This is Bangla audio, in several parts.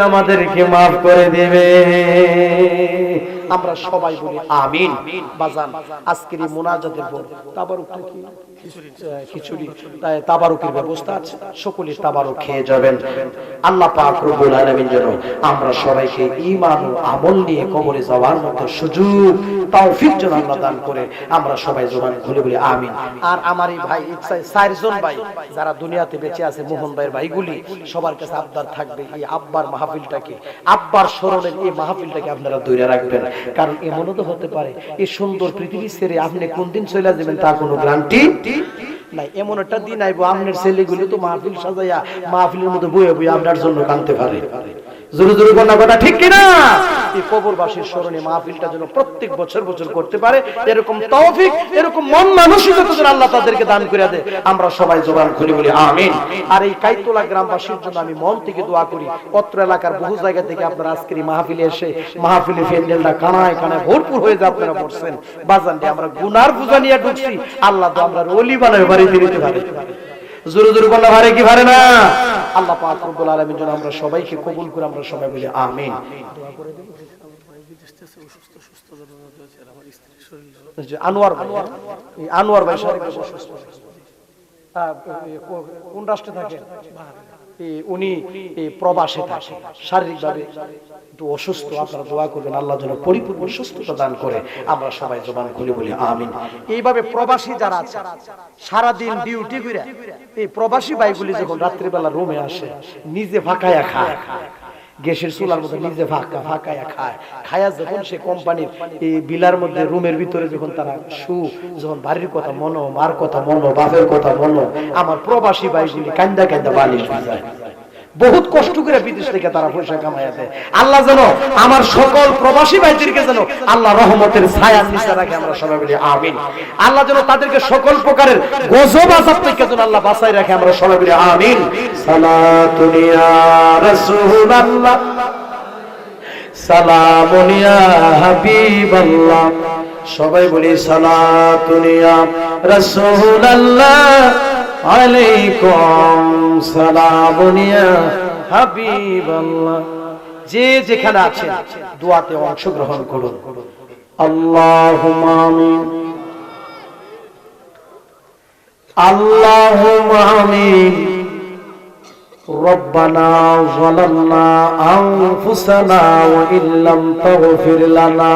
আমাদেরকে মাফ করে দেবে। আমরা সবাই বলি আমিন। বাজান আজকের এই মোনাজাতের পর তাবারুকটা কি? খিচুড়ি। তাই তাবারুকের ব্যবস্থা আছে। সকলে তাবারুক খেয়ে যাবেন। আল্লাহ পাক রব্বুল আলামিন যেন আমরা সবাইকে ঈমান ও আমল নিয়ে কবরে যাওয়ার মতো সুযোগ তৌফিক যেন আল্লাহ দান করে। আমরা সবাই জবান খুলে বলি আমিন। আর আমার এই ভাই ইচ্ছায় চারজন ভাই যারা দুনিয়াতে বেঁচে আছে মোহন ভাইয়ের ভাইগুলি সবার কাছে আবদার থাকবে এই আব্বার মাহফিলটাকে। আব্বার স্মরণের এই মাহফিলটাকে আপনারা দূরে রাখবেন। কারণ এমনও তো হতে পারে, এই সুন্দর পৃথিবী ছেড়ে আপনি কোন দিন চলে যাবেন তার কোনো গ্রান্টি নাই। এমন একটা দিন আইব, আপনার ছেলেগুলো তো মাহফিল সাজাইয়া মাহফিলের মধ্যে বয়ে বয়ে আপনার জন্য কানতে পারে। আল্লাহ গ্রামবাসীর জন্য মন থেকে দোয়া করি অত্র এলাকার বহু জায়গা থেকে আপনারা আজকের এই মাহফিলে এসে মাহফিলে প্যান্ডেলটা কানায় কানায় ভরপুর হয়ে যা আপনারা পড়ছেন বাজান যে আমরা গুনার পূজা নিয়ে ঢুকছি, আল্লাহ তো আমরা অলি বানায় পারে। জোরে জোরে বললে ভারে কি পারে না? আল্লাহ পাক রব্বুল আলামিন যেন আমরা সবাইকে কবুল করে আমরা সবাই বলি আমিন। আনোয়ার ভাই হ্যাঁ? আনোয়ার ভাই শারীরিক অসুস্থ। হ্যাঁ, কোন রাষ্ট্রে এই উনি প্রবাসে থাকে। শারীরিকভাবে একটু অসুস্থ, আপনারা দোয়া করবেন, আল্লাহ যেন পরিপূর্ণ সুস্থতা দান করে। আমরা সবাই জবান বলি, আমিন। এইভাবে প্রবাসী যারা আছে, সারাদিন ডিউটি করে এই প্রবাসী ভাইগুলি যখন রাত্রিবেলা রুমে আসে, নিজে ফাঁকায়া খায়। গ্যাসের চুলার মধ্যে নিজে ফাঁকা ফাঁকায়া খায়। খায়া। যখন সে কোম্পানির এই বিলার মধ্যে রুমের ভিতরে যখন তারা শু যখন বাড়ির কথা মনো মার কথা মনো বাপের কথা মনো আমার প্রবাসী ভাইগুলি কান্দা কান্দা বালিশ যায় বহুত কষ্ট করে বিদেশ থেকে তারা পয়সা কামাইয়া আল্লাহ যেন আমার সকল প্রবাসী ভাইদেরকে যেন আল্লাহ রহমতের ছায়া নিচে রাখে, আমরা সবাই বলি আমিন। আল্লাহ যেন তাদেরকে সকল প্রকারের গজব আজাব থেকে যেন আল্লাহ বাঁচাই রাখে, আমরা সবাই বলি আমিন। সালাতুন ইয়া রাসূলুল্লাহ। সালামুন ইয়া হাবিবাল্লাহ। সবাই বলি সালাতুন ইয়া রাসূলুল্লাহ। আলাইকুম সালামুন ইয়া হাবিবাল্লাহ যে যেখানে আছে দোয়াতে অংশগ্রহণ করুন আল্লাহুম্মা আমিন আল্লাহুম্মা আমিন ربنا ظلمنا أنفسنا وإن لم تغفر لنا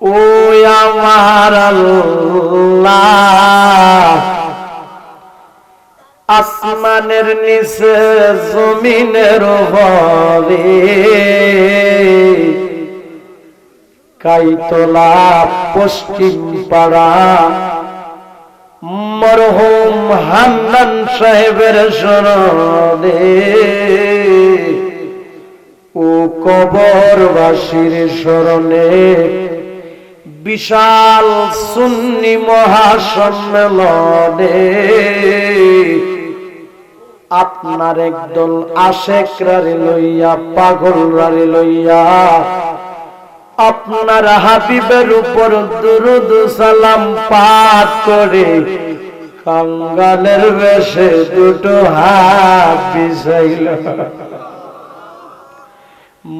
ও আমার আসমানের নিচে, জমিনের ভরে কাইতলা, পশ্চিম পাড়া। মরহুম হান্নান সাহেবের স্মরণে ও কবরবাসীর স্মরণে বিশাল সুন্নি মহাসম্মেলনে আপনার একদল আশেক রারে লইয়া পাগল রারে লইয়া, আপনার হাবিবের উপর দুরুদ সালাম পাঠ করে কাঙ্গালের বেশে দুটো হাত বিষাইল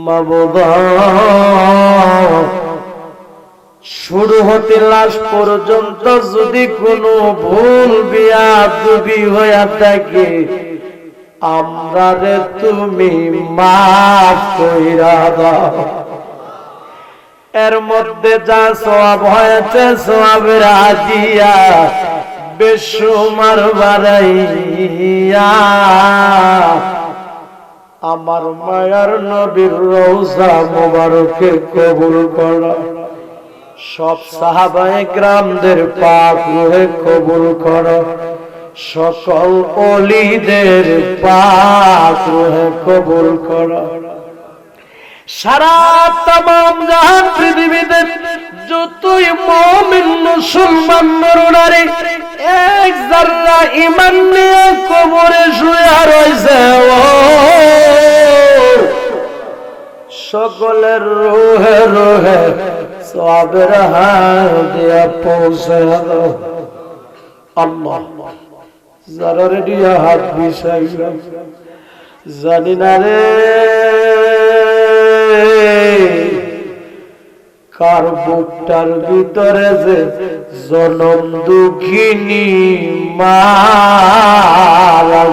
মাবুদ শুরু হতে লাশ পর্যন্ত যদি কোনো ভুল বিয়া দুবি হইয়া থাকে, আমরা রে তুমি মাফ কইরা দাও। এর মধ্যে যা সব হয়েছে সবের আজিয়া বেসুমার বাড়াইয়া আমার মায়ার নবীর রওজা মোবারকে কবুল করো। সব সাহাবায়ে গ্রামদের পাক রুহে কবুল করো। সকল অলিদের পাক রুহে কবুল করো। সারা তাম জাহান পৃথিবীতে যতই মমিন মুসলমান নরনারী এক জাররা ইমান নিয়ে কবরে শুয়ে রয়েছে। ও সকলের রোহে রোহে সবের হাত দিয়া পৌঁছে আল্লাহ, যারা রেডিয়া হাত বিষাইলাম জানি না রে কার বুকটার ভিতরে যে জনম দুঃখিনী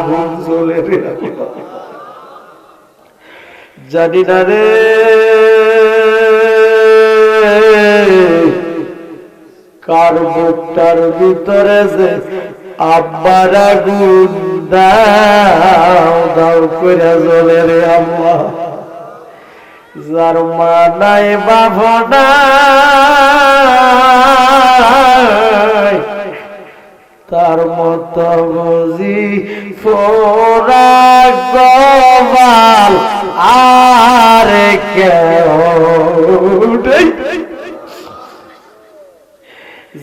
ঘুম চলে জানি না রে। কার বুকটার ভিতরে যে আব্বার আগুন, দাও দাও করে জ্বলে রে আম্মা। যার মা নাই নাই। তার মত বুঝি ফোরা গবাল আর কেউ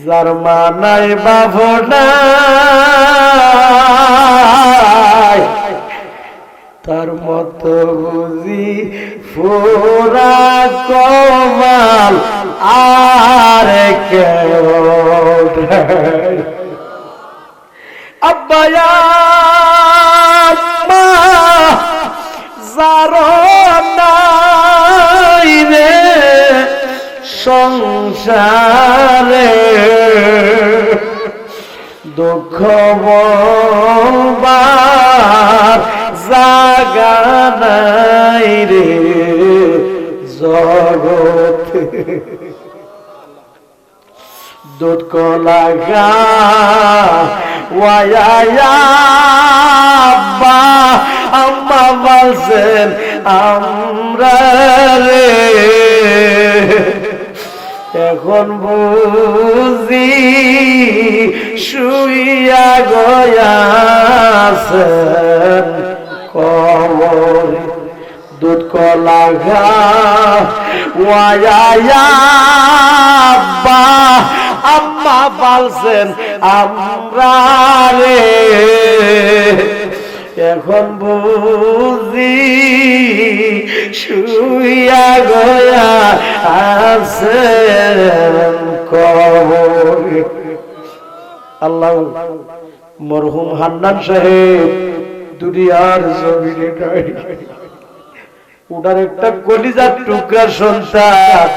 যার মা নাই বাপ নাই তার মত বুঝি ফোরা কমাল আর কেউ। রে সংসারে। দুঃখ বলবার রে জগতে। দুধ কলা ওয়াইয়াব্বা আম্মা বলছেন আমরা রে। এখন বুঝি শুইয়া গয়াছেন কবরে দুধ কলা ঘা ওয়াইয়াব্বা আম্মা বলছেন, আমরা রে, এখন বুঝি শুইয়া গয়া আছে আল্লাহ মরহুম হান্নান সাহেব দুনিয়ার জমিনে নাই। ওনার একটা কলিজার টুকরা সন্তান।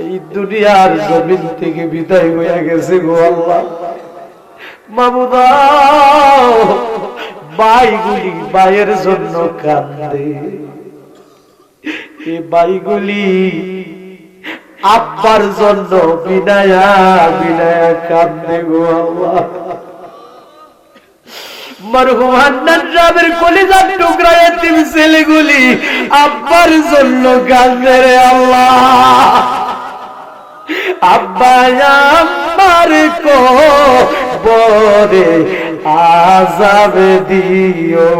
এই দুনিয়ার জমিন থেকে বিদায় হয়ে গেছে গো আল্লাহ। মামুদা, বাইগুলি বাইয়ের জন্য কান্দে। এই বাইগুলি আব্বার জন্য বিনায়া বিনায়া কান্দে গো আল্লাহ। মরহুম কলিজার টুকরা এতিম ছেলেগুলি আব্বার জন্য কান্দে রে আল্লাহ। আব্বা আমার কো বরে আজাব দিও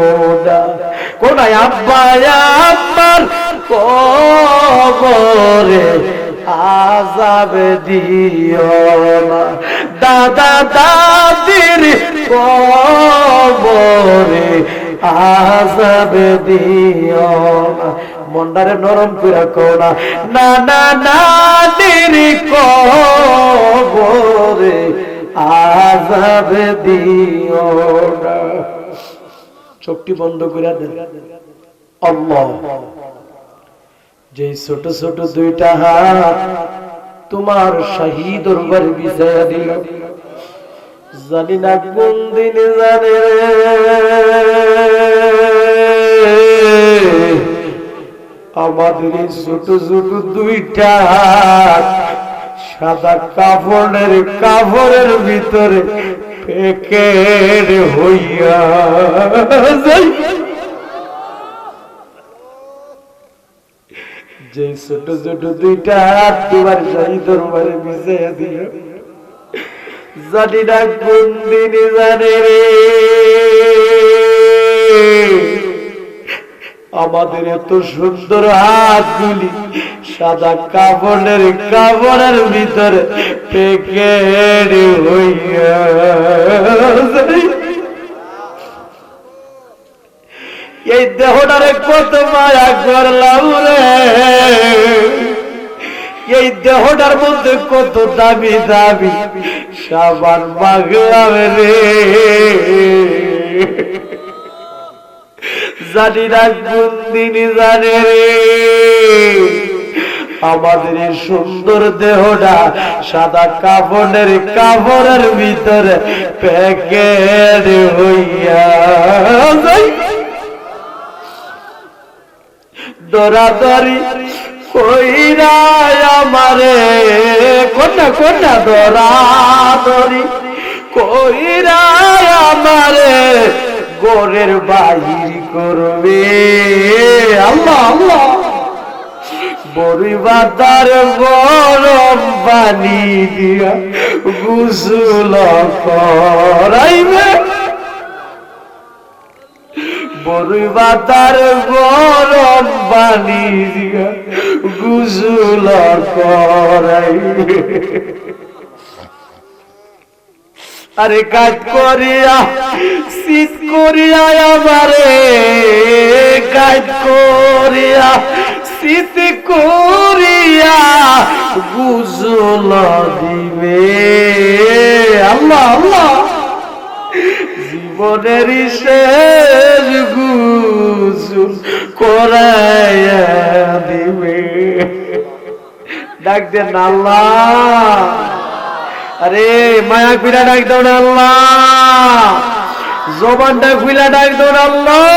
না। কোনায় আমার কবরে আজাব দিও না। দাদা দাদির কবরে আজাব দিও না। মন্ডারে নরম করে কোনা না না না দির কবরে আজাব দিও না। চোখটি বন্ধ করে দেন। আল্লাহ যে ছোট ছোট দুইটা হাত তোমার শাহী দরবার বিছায়া দিল। জানি না কোন দিন জানে। আমাদের ছোট ছোট দুইটা সাদা কাপড়ের কাপড়ের ভিতরে প্যাকেট হইয়া যে ছোট ছোট দুইটা হাত তোমার শাহী দরবারে মিশাইয়া দিল। জানি না কোন দিনে জানে রে। আমাদের এত সুন্দর হাতগুলি সাদা কাপড়ের কাপড়ের ভিতরে হইয়া এই দেহটারে কত মায়া করলাম রে। এই দেহটার মধ্যে কত দাবি দাবি সাবান মাগলাম রে। জানি না কোন দিনই জানে রে। আমাদের এই সুন্দর দেহটা সাদা কাপড়ের কাপড়ের ভিতরে প্যাকেট হইয়া। দরাদরি কইরা আমারে। কন্যা কন্যা, দরাদরি কইরা আমারে। গোরের বাহির করবে। আল্লাহ আল্লাহ। বড়ি বাতার গরম পানি দিয়া গুসুল করাইবে। বড়ই বাতার গরম পানি দিয়া গুসুল করাই আরে কাজ করিয়া, শীত করিয়া আমারে, কাজ করিয়া, শীত করিয়া গুসুল দিবে। আল্লাহ আল্লাহ। জীবনের শেষ গুসুল করাইয়া দিবে। ডাক দেন, আল্লাহ। আরে, মায়া কুইলা ডাক দেন আল্লাহ। জবানটা খুইলা ডাক দেন আল্লাহ।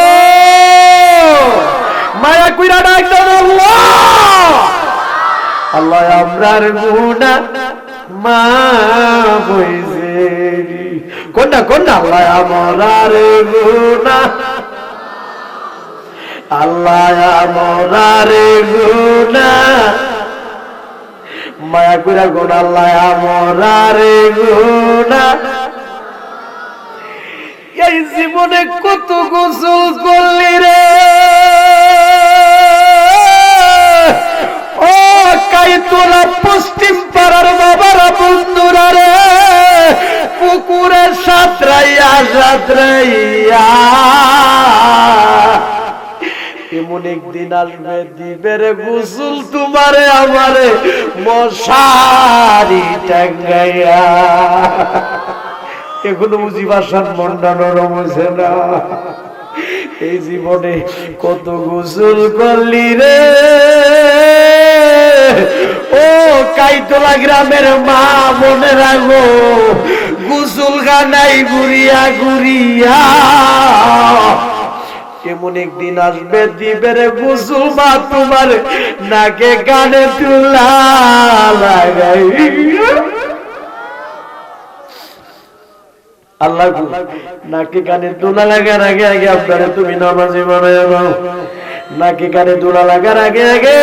মায়া কুইলা ডাক দেন আল্লাহ। আল্লাহ, আমরার গুণা মা বইছে কোনটা কোনটা? আল্লাহ, আমরার গুণা। আল্লাহ, আমরার গুণা মায়া কুরা গুণ আল্লাহ আমরার গুণা এই জীবনে কত গোসল করলি রে? ও কাই তোরা পশ্চিম পাড়ার বাবারা বন্ধুরা রে, পুকুরে সাঁতরাইয়া সাঁতরাইয়া। এমন একদিন আসবে, দিবের গুসুল তোমারে আমারে, মশারি টাঙ্গাইয়া। এখনও বুঝি বাসার মনটা নরম না। এই জীবনে কত গোসল করলি রে। ও কাইতলা গ্রামের মা মনে রাখো গুসল গানাই গুড়িয়া গুড়িয়া এমন একদিন আসবে দিবের গুসল মা তোমার নাকে গানে তুলা লাগাই। আল্লাহ নাকি কানে দোলা লাগার আগে আগে আপনারে তুমি নামাজি বানায় নাও নাকি কানে দোলা লাগার আগে আগে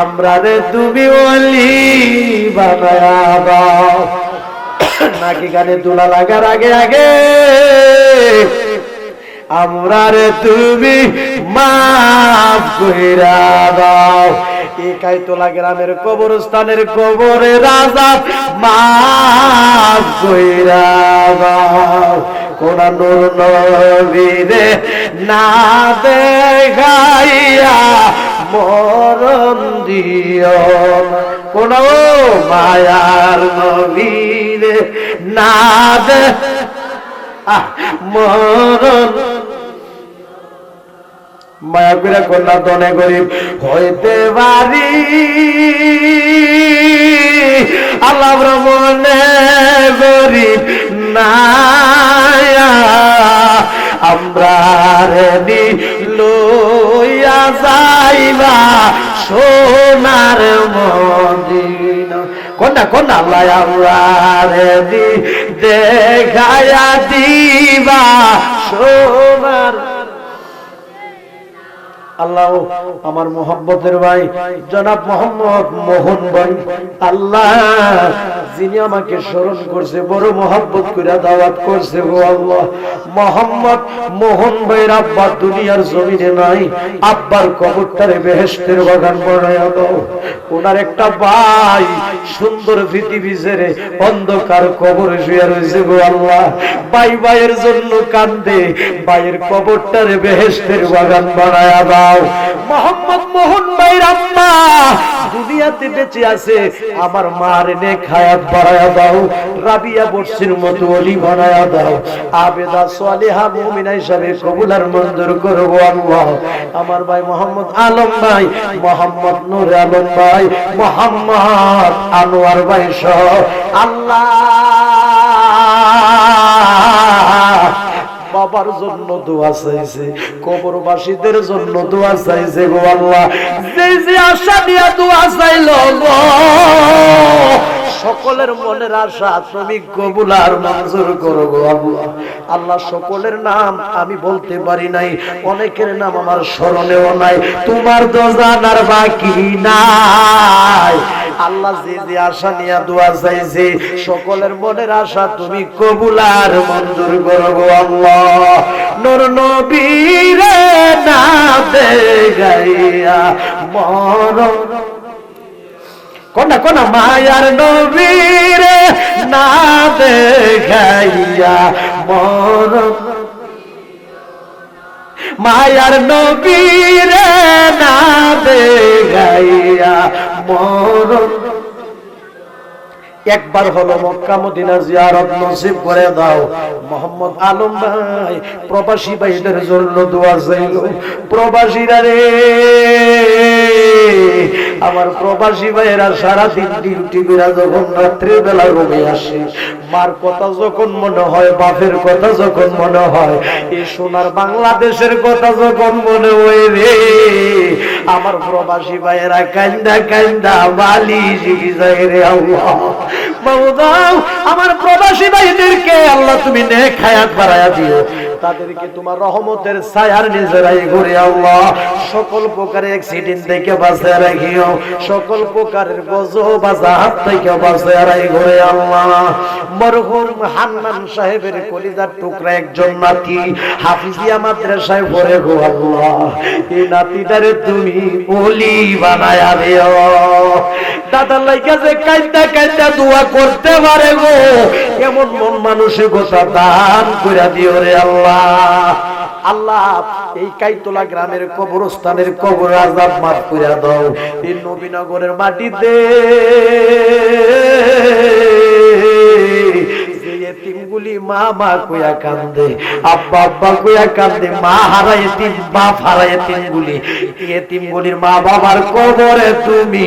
আমরা রে তুমি ওলি বানায় নাকি কানে দোলা লাগার আগে আগে আমরা রে তুমি মাফ কইরা দাও। একাই তোলা গ্রামের কবরস্থানের কবরে রাজা মাফ কইরা দাও। কোন নূর নবীরে না দেখাইয়া মরণ দিও। কোন মায়ার নবীরে না দে আহ, মরণ। মায়া করে কন্যা দনে গরিব হইতে পারি। আল্লাহ মনে গরিব নায়া আমরা রেডি লইয়া যাইবা সোনার মদিনা। কোনটা কোনটা আল্লাহ আমরা রেডি দেখায়া দিবা সোনার আল্লাহ, আমার মোহাম্মতের ভাই, জনাব মোহাম্মদ মোহন ভাই, আল্লাহ, যিনি আমাকে স্মরণ করছে, বড় মহাব্বত করে দাওয়াত করছে গো আল্লাহ। মোহাম্মদ মোহন ভাইয়ের আব্বা দুনিয়ার জমিনে নাই, আব্বার কবরটারে বেহেস্তের বাগান বানায়া দাও। ওনার একটা ভাই সুন্দর পৃথিবী ছেড়ে অন্ধকার কবরে শুয়ে রয়েছে গো আল্লাহ। ভাই ভাইয়ের জন্য কান্দে, ভাইয়ের কবরটারে বেহেস্তের বাগান বানায়া দাও। মোহাম্মদ মোহন ভাইয়ের আম্মা, দুনিয়াতে বেঁচে আছে। আমার মার খায়াত বাড়ায়া দাও। রাবিয়া বর্ষির মতো অলি বানায়া দাও। আবেদা সালেহা মুমিনা হিসাবে কবুলার মঞ্জুর করব আল্লাহ। আমার ভাই মোহাম্মদ আলম ভাই, মোহাম্মদ নূর আলম ভাই, মোহাম্মদ আনোয়ার ভাই সহ আল্লাহ। বাবার জন্য দোয়া চাইছে, কবরবাসীদের জন্য দোয়া চাইছে গো আল্লাহ। যে যে আশা নিয়ে দোয়া চাইল সকলের মনের আশা তুমি কবুল আর মঞ্জুর করো গো আল্লাহ। আল্লাহ, সকলের নাম আমি বলতে পারি নাই, অনেকের নাম আমার স্মরণেও নাই, তোমার তো জানার বাকি নাই। আল্লাহ যে যে আশা নিয়ে দোয়া চাইছে, সকলের মনের আশা তুমি কবুল আর মঞ্জুর করো গো আল্লাহ। নূর নবীরে না গাইয়া মরণ। কোনা কোনা মায়ার নবীরে না দেখাইয়া মরণ। মায়ার নবীরে না দেখাইয়া একবার হলো মক্কা মদিনা জিয়ারত নসিব করে দাও। মোহাম্মদ আলম ভাই, প্রবাসী ভাইদের জন্য দোয়া চাইল। প্রবাসীরা রে। আমার প্রবাসী ভাইয়েরা সারাদিন ডিউটি করে যখন রাত্রির বেলা রুমে আসে, মার কথা যখন মনে হয়, বাপের কথা যখন মনে হয়, এ সোনার বাংলাদেশের কথা যখন মনে হয় রে। আমার প্রবাসী ভাইয়েরা কান্দা কান্দা বালি জিগি যায় রে আল্লাহ। বাবুদাও আমার প্রবাসী ভাইদেরকে আল্লাহ তুমি নে খায়াত বাড়ায়া দিও। তাদেরকে তোমার রহমতের ছায়ার নিজেরাই ঘুরে আল্লাহ। সকল প্রকারের অ্যাক্সিডেন্ট থেকে বাঁচিয়ে রাখিও। সকল প্রকারের গজব বাজা হাত থেকে বাঁচিয়ে রাখি ঘুরে আল্লাহ। মরহুম হান্নান সাহেবের কলিজার টুকরা একজন নাতি, হাফিজিয়া মাদ্রাসায় পড়ে গো আল্লাহ। এই নাতিটারে তুমি ওলি বানায়া দিও। দাদার লাইকা যে কাইন্দা কাইন্দা দোয়া করতে পারে গো। এমন মন মানসিকতা দান করে দিও রে আল্লাহ। আল্লাহ, এই কাইতলা গ্রামের কবরস্থানের কবর আজাব মাফ করে দাও। এই নবীনগরের মাটিতে এতিমগুলি মা মা কইয়া কান্দে। আব্বা আব্বা কইয়া কান্দে, মা হারা এতিম বাপ হারা এতিমগুলি। এতিমগুলির মা বাবার কবরে তুমি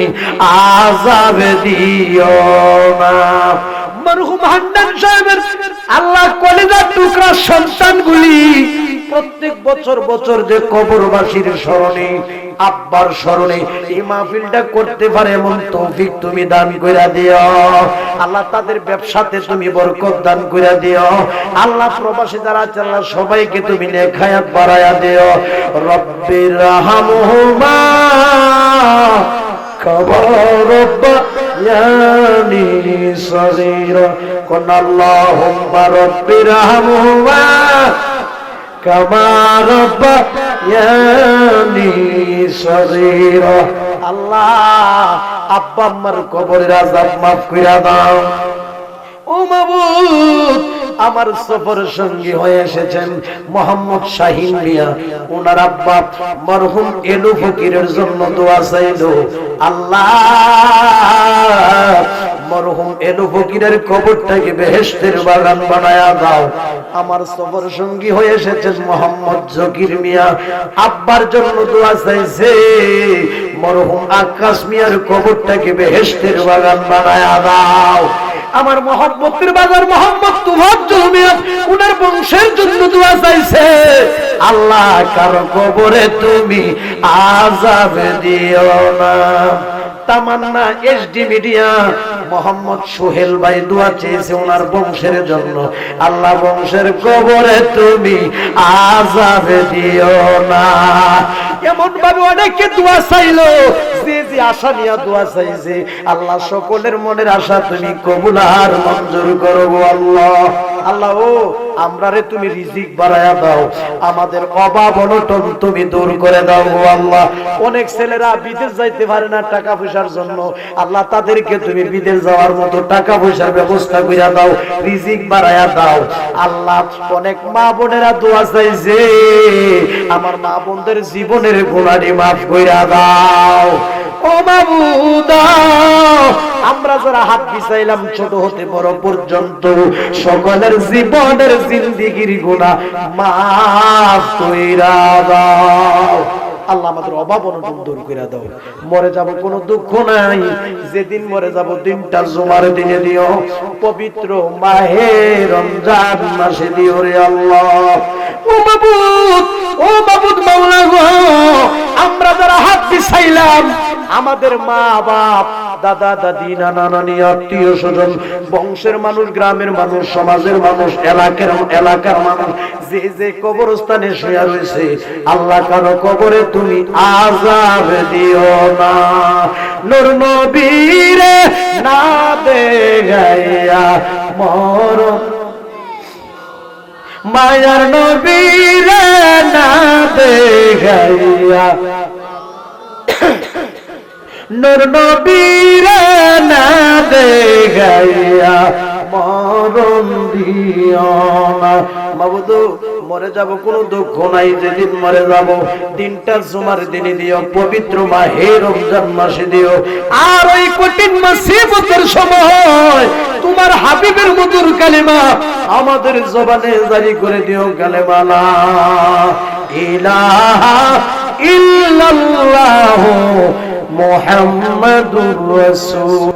আজাবে দিও না। মরহুম হান্নান সাহেবের আল্লাহ কলেজার টুকরা সন্তানগুলি প্রত্যেক বছর বছর যে কবরবাসীর স্মরণে আব্বার স্মরণে এই মাহফিলটা করতে পারে এমন তৌফিক তুমি দান কইরা দিও আল্লাহ তাদের ব্যবসাতে তুমি বরকত দান কইরা দিও আল্লাহ প্রবাসী যারা আছে আল্লাহ সবাইকে তুমি নেখায়াত বাড়ায়া দিও রব্বির রাহমহুমা কবর يعني صغيرا قل اللهم رب ارحمهما كما ربياني صغيرا আল্লাহ আব্বা আম্মার কবরের আজাব মাফ কইরা দাও। ও মাবুদ আমার সফর সঙ্গী হয়ে এসেছেন মোহাম্মদ শাহিন মিয়া। ওনার আব্বা মরহুম এলু ফকিরের জন্য দোয়া চাইল। আল্লাহ, মরহুম এলু ফকিরের কবরটাকে বেহেস্তের বাগান বানায়া দাও। আমার সফর সঙ্গী হয়ে এসেছেন মোহাম্মদ জকির মিয়া। আব্বার জন্য দোয়া চাইছে। মরহুম আকাশ মিয়ার কবরটাকে বেহেস্তের বাগান বানায়া দাও। আমার মোহাম্মতের বাজার মোহাম্মদ তোমার জমিয়া উনার বংশের জন্য দোয়া চাইছে। আল্লাহ কারও কবরে তুমি আজাবে দিও না। তামান্না এসডি মিডিয়া মোহাম্মদ সোহেল ভাই দোয়া চেয়েছে ওনার বংশের জন্য। আল্লাহ বংশের কবরে তুমি আজাবে দিও না। এমন ভাবে অনেকে দোয়া চাইলো আশা নিয়ে দোয়া চাইছে। আল্লাহ সকলের মনের আশা তুমি কবুল আর মঞ্জুর করো গো আল্লাহ। আল্লাহ ও আমরা রে তুমি রিজিক বাড়ায়া দাও। আমাদের অভাব অনটন তুমি দূর করে দাও গো আল্লাহ। অনেক ছেলেরা বিদেশ যাইতে পারে না টাকা পয়সার জন্য। আল্লাহ তাদেরকে তুমি বিদেশ যাওয়ার মতো টাকা পয়সার ব্যবস্থা কইরা দাও, রিজিক বাড়ায়া দাও। আল্লাহ অনেক মা বোনেরা দোয়া চাইছে আমার মা বোনদের জীবনের গুণানি মাফ কইরা দাও। ও মাবুদা, আমরা যারা হাত পিছাইলাম ছোট হতে বড় পর্যন্ত, সকলের জীবনের জিন্দিগির গুণা মাফ কইরা দাও। আল্লাহ আমাদের অভাব অনটন দূর করে দাও। মরে যাব কোনো দুঃখ নাই। যেদিন মরে যাব দিনটা জুমার দিনে দিও। পবিত্র মাহে রমজান মাসে দিও রে আল্লাহ। ও মাবুদ ও মাবুদ মাওলা গো, আমরা যারা হাত বিছাইলাম আমাদের মা বাপ দাদা, দাদি, নানা, নানি, আত্মীয় স্বজন, বংশের মানুষ, গ্রামের মানুষ, সমাজের মানুষ, এলাকার এলাকার মানুষ, যে যে কবরস্থানে শুয়ে রয়েছে, আল্লাহ কারও কবরে তুমি আজাব দিও না। নূর নবীরে না দে গাইয়া মরণ মায়ার নবীরে না দে গাইয়া নূর নবীরে না দেখাইয়া মরণ দিও না। মাবুদু মরে যাব, কোনো দুঃখ নাই, যেদিন মরে যাব, দিনটা জুমার দিনে দিও, পবিত্র মাহে রমজান মাসে দিও। আর ওই কঠিন মুসিবতের সময় তোমার হাবিবের মধুর কালিমা আমাদের জবানে জারি করে দিও কালেমা লা ইলাহা ইল্লাল্লাহু মুহাম্মাদুর রাসূল